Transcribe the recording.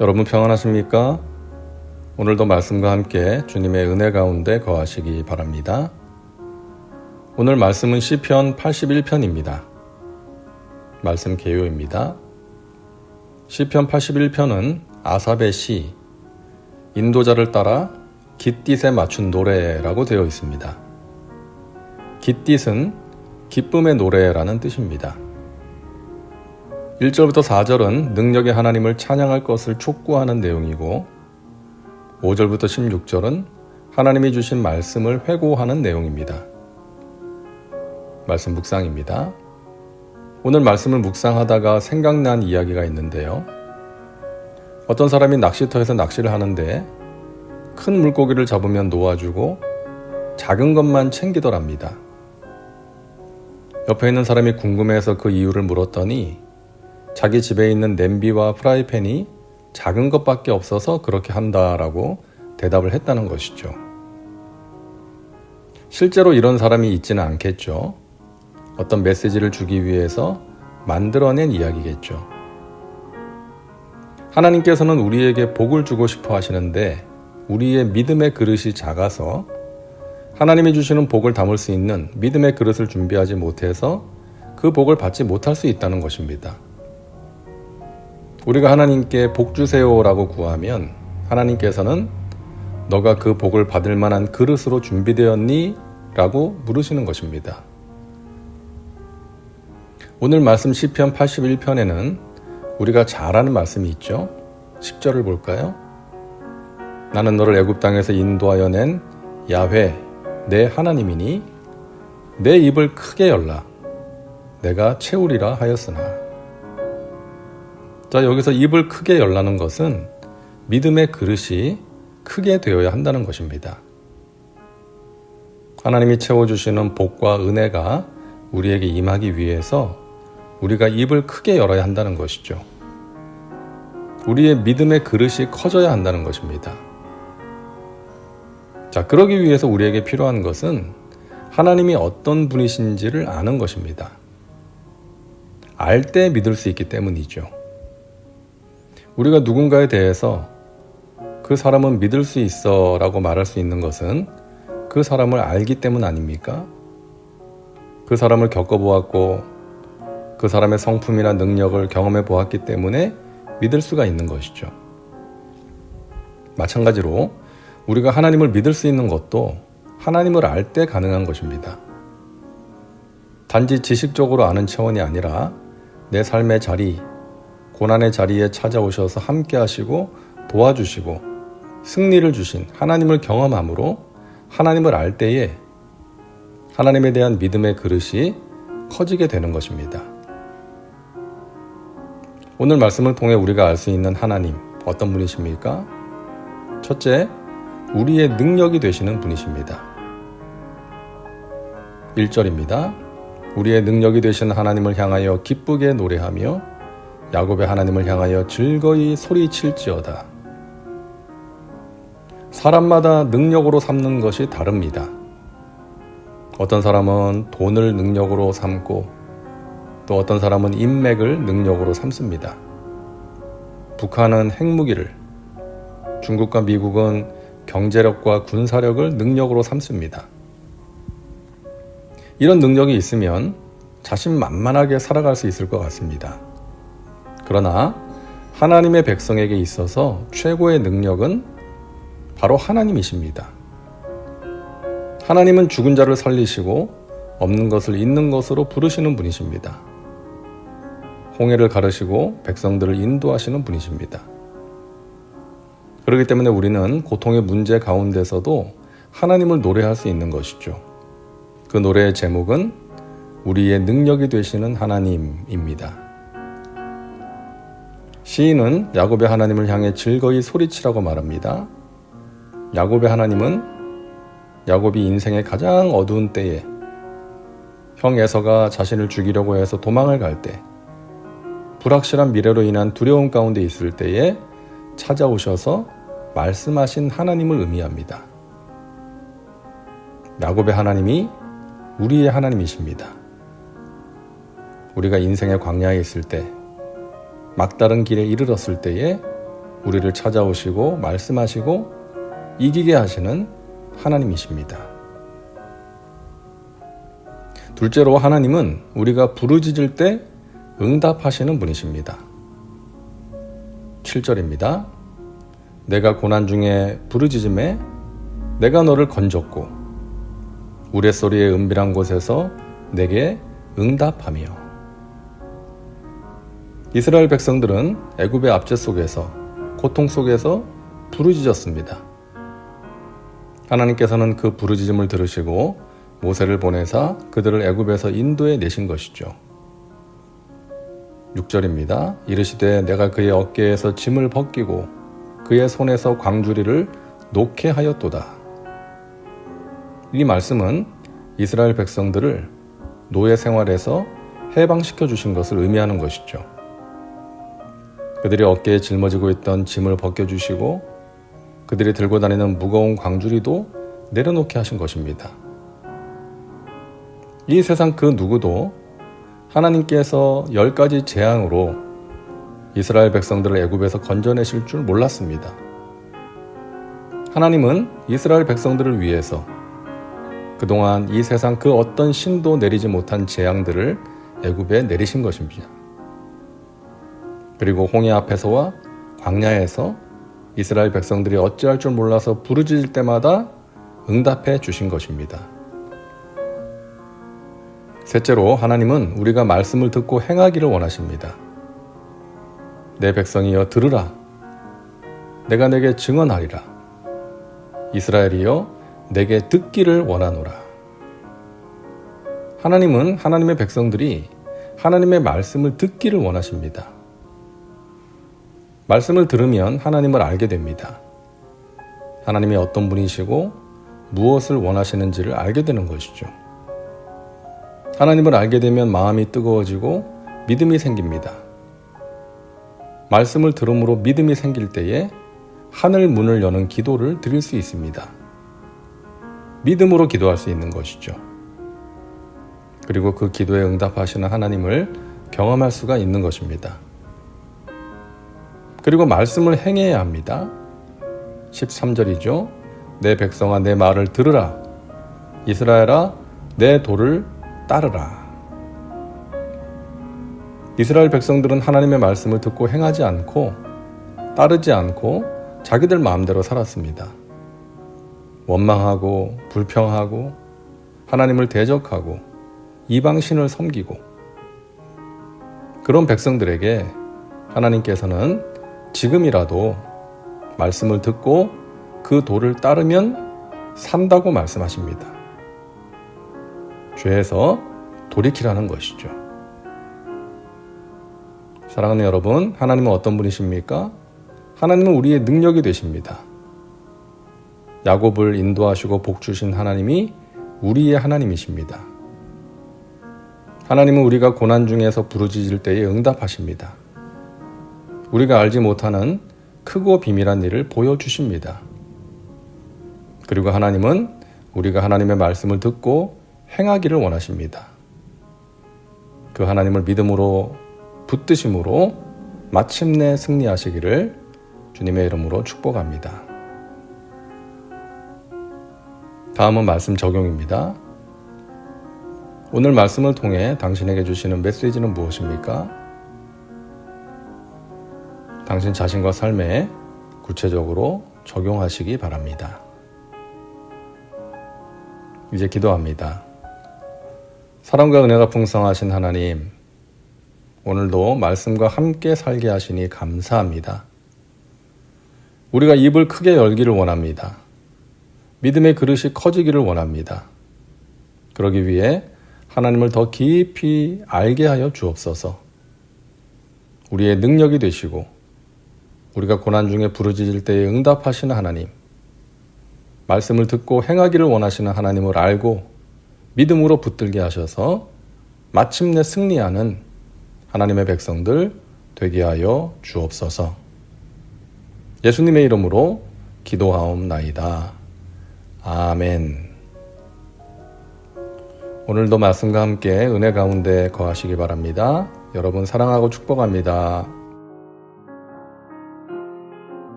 여러분 평안하십니까? 오늘도 말씀과 함께 주님의 은혜 가운데 거하시기 바랍니다. 오늘 말씀은 시편 81편입니다. 말씀 개요입니다. 시편 81편은 아삽의 시, 인도자를 따라 깃딧에 맞춘 노래라고 되어 있습니다. 깃딧은 기쁨의 노래라는 뜻입니다. 1절부터 4절은 능력의 하나님을 찬양할 것을 촉구하는 내용이고 5절부터 16절은 하나님이 주신 말씀을 회고하는 내용입니다. 말씀 묵상입니다. 오늘 말씀을 묵상하다가 생각난 이야기가 있는데요. 어떤 사람이 낚시터에서 낚시를 하는데 큰 물고기를 잡으면 놓아주고 작은 것만 챙기더랍니다. 옆에 있는 사람이 궁금해서 그 이유를 물었더니 자기 집에 있는 냄비와 프라이팬이 작은 것밖에 없어서 그렇게 한다라고 대답을 했다는 것이죠. 실제로 이런 사람이 있지는 않겠죠. 어떤 메시지를 주기 위해서 만들어낸 이야기겠죠. 하나님께서는 우리에게 복을 주고 싶어 하시는데 우리의 믿음의 그릇이 작아서 하나님이 주시는 복을 담을 수 있는 믿음의 그릇을 준비하지 못해서 그 복을 받지 못할 수 있다는 것입니다. 우리가 하나님께 복 주세요라고 구하면 하나님께서는 너가 그 복을 받을 만한 그릇으로 준비되었니? 라고 물으시는 것입니다. 오늘 말씀 시편 81편에는 우리가 잘 아는 말씀이 있죠. 10절을 볼까요? 나는 너를 애굽 땅에서 인도하여 낸 야훼 내 하나님이니 내 입을 크게 열라 내가 채우리라 하였으나 자, 여기서 입을 크게 열라는 것은 믿음의 그릇이 크게 되어야 한다는 것입니다. 하나님이 채워주시는 복과 은혜가 우리에게 임하기 위해서 우리가 입을 크게 열어야 한다는 것이죠. 우리의 믿음의 그릇이 커져야 한다는 것입니다. 자, 그러기 위해서 우리에게 필요한 것은 하나님이 어떤 분이신지를 아는 것입니다. 알 때 믿을 수 있기 때문이죠. 우리가 누군가에 대해서 그 사람은 믿을 수 있어 라고 말할 수 있는 것은 그 사람을 알기 때문 아닙니까? 그 사람을 겪어보았고 그 사람의 성품이나 능력을 경험해 보았기 때문에 믿을 수가 있는 것이죠. 마찬가지로 우리가 하나님을 믿을 수 있는 것도 하나님을 알 때 가능한 것입니다. 단지 지식적으로 아는 차원이 아니라 내 삶의 자리, 고난의 자리에 찾아오셔서 함께 하시고 도와주시고 승리를 주신 하나님을 경험함으로 하나님을 알 때에 하나님에 대한 믿음의 그릇이 커지게 되는 것입니다. 오늘 말씀을 통해 우리가 알 수 있는 하나님 어떤 분이십니까? 첫째, 우리의 능력이 되시는 분이십니다. 1절입니다. 우리의 능력이 되신 하나님을 향하여 기쁘게 노래하며 야곱의 하나님을 향하여 즐거이 소리칠지어다. 사람마다 능력으로 삼는 것이 다릅니다. 어떤 사람은 돈을 능력으로 삼고 또 어떤 사람은 인맥을 능력으로 삼습니다. 북한은 핵무기를, 중국과 미국은 경제력과 군사력을 능력으로 삼습니다. 이런 능력이 있으면 자신 만만하게 살아갈 수 있을 것 같습니다. 그러나 하나님의 백성에게 있어서 최고의 능력은 바로 하나님이십니다. 하나님은 죽은 자를 살리시고 없는 것을 있는 것으로 부르시는 분이십니다. 홍해를 가르시고 백성들을 인도하시는 분이십니다. 그렇기 때문에 우리는 고통의 문제 가운데서도 하나님을 노래할 수 있는 것이죠. 그 노래의 제목은 우리의 능력이 되시는 하나님입니다. 시인은 야곱의 하나님을 향해 즐거이 소리치라고 말합니다. 야곱의 하나님은 야곱이 인생의 가장 어두운 때에 형 에서가 자신을 죽이려고 해서 도망을 갈 때, 불확실한 미래로 인한 두려움 가운데 있을 때에 찾아오셔서 말씀하신 하나님을 의미합니다. 야곱의 하나님이 우리의 하나님이십니다. 우리가 인생의 광야에 있을 때, 막다른 길에 이르렀을 때에 우리를 찾아오시고 말씀하시고 이기게 하시는 하나님이십니다. 둘째로 하나님은 우리가 부르짖을 때 응답하시는 분이십니다. 7절입니다. 내가 고난 중에 부르짖음에 내가 너를 건졌고 우레소리의 은밀한 곳에서 내게 응답하며 이스라엘 백성들은 애굽의 압제 속에서 고통 속에서 부르짖었습니다. 하나님께서는 그 부르짖음을 들으시고 모세를 보내사 그들을 애굽에서 인도해 내신 것이죠. 6절입니다. 이르시되 내가 그의 어깨에서 짐을 벗기고 그의 손에서 광주리를 놓게 하였도다. 이 말씀은 이스라엘 백성들을 노예 생활에서 해방시켜 주신 것을 의미하는 것이죠. 그들이 어깨에 짊어지고 있던 짐을 벗겨주시고 그들이 들고 다니는 무거운 광주리도 내려놓게 하신 것입니다. 이 세상 그 누구도 하나님께서 열 가지 재앙으로 이스라엘 백성들을 애굽에서 건져내실 줄 몰랐습니다. 하나님은 이스라엘 백성들을 위해서 그동안 이 세상 그 어떤 신도 내리지 못한 재앙들을 애굽에 내리신 것입니다. 그리고 홍해 앞에서와 광야에서 이스라엘 백성들이 어찌할 줄 몰라서 부르짖을 때마다 응답해 주신 것입니다. 셋째로 하나님은 우리가 말씀을 듣고 행하기를 원하십니다. 내 백성이여 들으라. 내가 내게 증언하리라. 이스라엘이여 내게 듣기를 원하노라. 하나님은 하나님의 백성들이 하나님의 말씀을 듣기를 원하십니다. 말씀을 들으면 하나님을 알게 됩니다. 하나님이 어떤 분이시고 무엇을 원하시는지를 알게 되는 것이죠. 하나님을 알게 되면 마음이 뜨거워지고 믿음이 생깁니다. 말씀을 들음으로 믿음이 생길 때에 하늘 문을 여는 기도를 드릴 수 있습니다. 믿음으로 기도할 수 있는 것이죠. 그리고 그 기도에 응답하시는 하나님을 경험할 수가 있는 것입니다. 그리고 말씀을 행해야 합니다. 13절이죠. 내 백성아 내 말을 들으라. 이스라엘아 내 도를 따르라. 이스라엘 백성들은 하나님의 말씀을 듣고 행하지 않고 따르지 않고 자기들 마음대로 살았습니다. 원망하고 불평하고 하나님을 대적하고 이방신을 섬기고 그런 백성들에게 하나님께서는 지금이라도 말씀을 듣고 그 도를 따르면 산다고 말씀하십니다. 죄에서 돌이키라는 것이죠. 사랑하는 여러분, 하나님은 어떤 분이십니까? 하나님은 우리의 능력이 되십니다. 야곱을 인도하시고 복 주신 하나님이 우리의 하나님이십니다. 하나님은 우리가 고난 중에서 부르짖을 때에 응답하십니다. 우리가 알지 못하는 크고 비밀한 일을 보여주십니다. 그리고 하나님은 우리가 하나님의 말씀을 듣고 행하기를 원하십니다. 그 하나님을 믿음으로 붙드심으로 마침내 승리하시기를 주님의 이름으로 축복합니다. 다음은 말씀 적용입니다. 오늘 말씀을 통해 당신에게 주시는 메시지는 무엇입니까? 당신 자신과 삶에 구체적으로 적용하시기 바랍니다. 이제 기도합니다. 사랑과 은혜가 풍성하신 하나님, 오늘도 말씀과 함께 살게 하시니 감사합니다. 우리가 입을 크게 열기를 원합니다. 믿음의 그릇이 커지기를 원합니다. 그러기 위해 하나님을 더 깊이 알게 하여 주옵소서. 우리의 능력이 되시고 우리가 고난 중에 부르짖을 때에 응답하시는 하나님, 말씀을 듣고 행하기를 원하시는 하나님을 알고 믿음으로 붙들게 하셔서 마침내 승리하는 하나님의 백성들 되게 하여 주옵소서. 예수님의 이름으로 기도하옵나이다. 아멘. 오늘도 말씀과 함께 은혜 가운데 거하시기 바랍니다. 여러분 사랑하고 축복합니다.